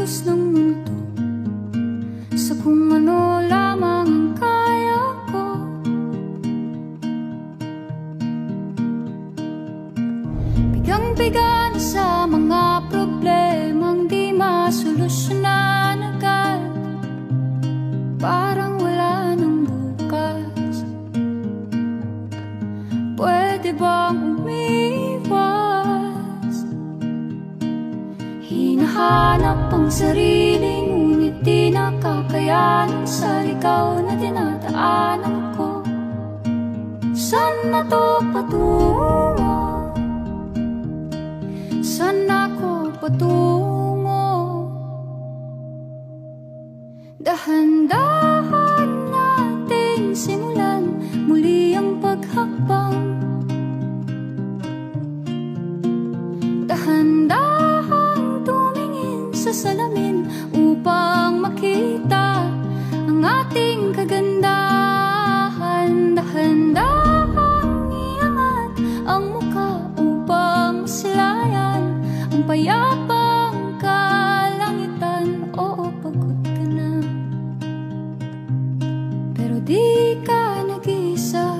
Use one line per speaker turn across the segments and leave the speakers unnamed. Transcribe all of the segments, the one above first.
agos ng mundo Sa kung ano lamang ang kaya ko. Bigang-bigan sa mga problemang di masolusyonan agad. Parang wala nang bukas. Pwede bang umiwas? Hinahanap ang sarili Ngunit di nakakayanan Sa ligaw na dinadaanan ko Saan na to patungo? Saan ako patungo? Dahan-dahan natin simulan Muli ang paghakbang Ang payapang kalangitan Oo, pagod ka na. Pero di ka nag-isa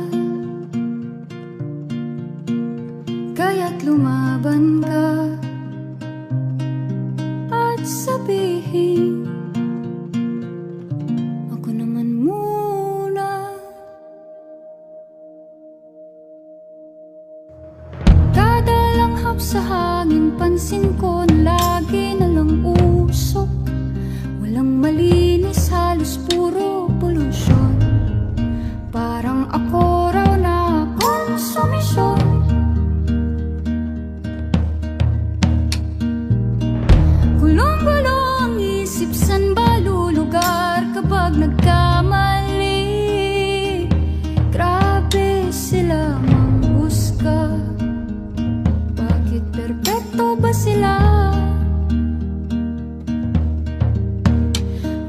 Kaya't lumaban ka Pansin perpekto ba sila?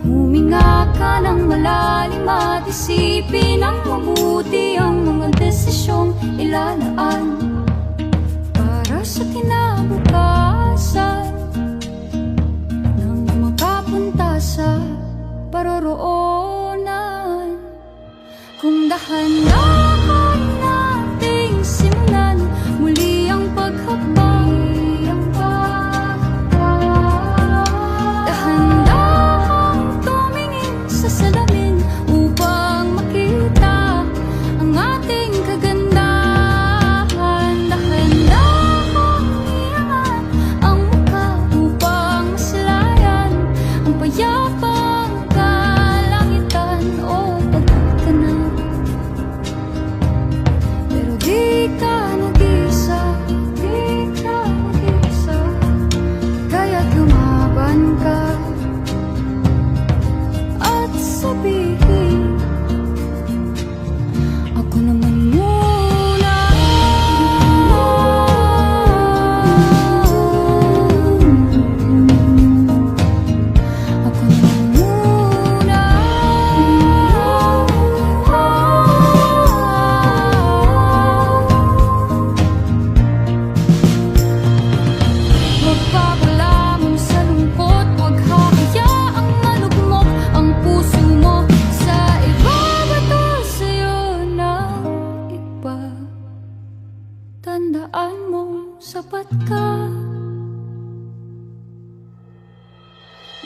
Huminga ka ng malalim at isipin ang mabuti ang mga desisyong ilalaan Para sa kinabukasan Nang makapunta sa paroroonan Kung dahan fuck ka.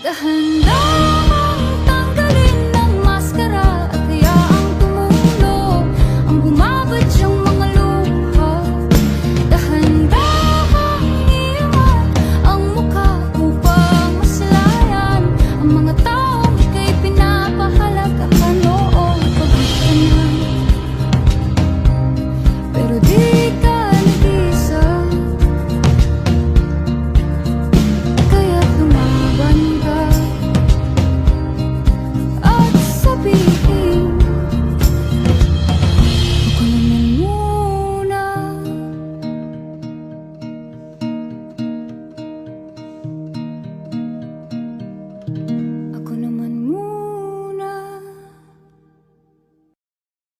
Dahan-dahan